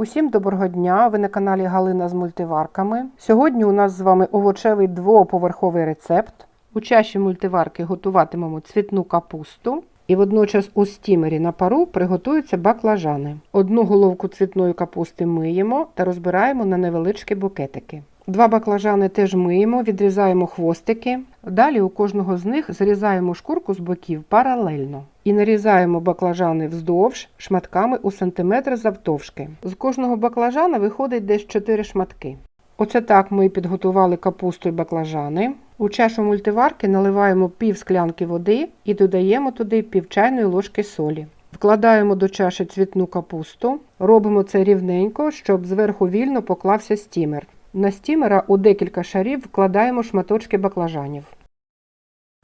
Усім доброго дня! Ви на каналі Галина з мультиварками. Сьогодні у нас з вами овочевий двоповерховий рецепт. У чаші мультиварки готуватимемо цвітну капусту. І водночас у стімері на пару приготуються баклажани. Одну головку цвітної капусти миємо та розбираємо на невеличкі букетики. Два баклажани теж миємо, відрізаємо хвостики. Далі у кожного з них зрізаємо шкурку з боків паралельно і нарізаємо баклажани вздовж шматками у сантиметр завтовшки. З кожного баклажана виходить десь 4 шматки. Оце так ми підготували капусту і баклажани. У чашу мультиварки наливаємо пів склянки води і додаємо туди пів чайної ложки солі. Вкладаємо до чаші цвітну капусту, робимо це рівненько, щоб зверху вільно поклався стімер. На стімера у декілька шарів вкладаємо шматочки баклажанів.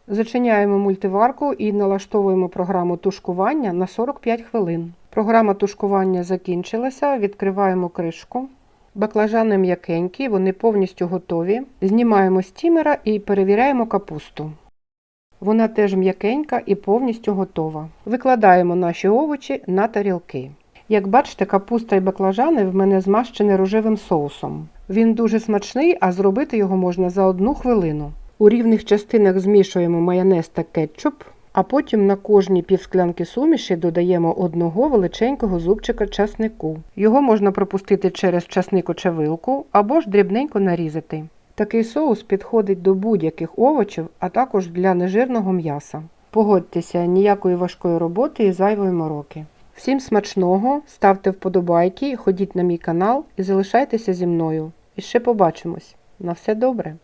Зачиняємо мультиварку і налаштовуємо програму тушкування на 45 хвилин. Програма тушкування закінчилася, відкриваємо кришку. Баклажани м'якенькі, вони повністю готові. Знімаємо стімера і перевіряємо капусту. Вона теж м'якенька і повністю готова. Викладаємо наші овочі на тарілки. Як бачите, капуста і баклажани в мене змащені рожевим соусом. Він дуже смачний, а зробити його можна за одну хвилину. У рівних частинах змішуємо майонез та кетчуп, а потім на кожній півсклянки суміші додаємо одного величенького зубчика часнику. Його можна пропустити через часникочавилку або ж дрібненько нарізати. Такий соус підходить до будь-яких овочів, а також для нежирного м'яса. Погодьтеся, ніякої важкої роботи і зайвої мороки. Всім смачного, ставте вподобайки, ходіть на мій канал і залишайтеся зі мною. І ще побачимось. На все добре!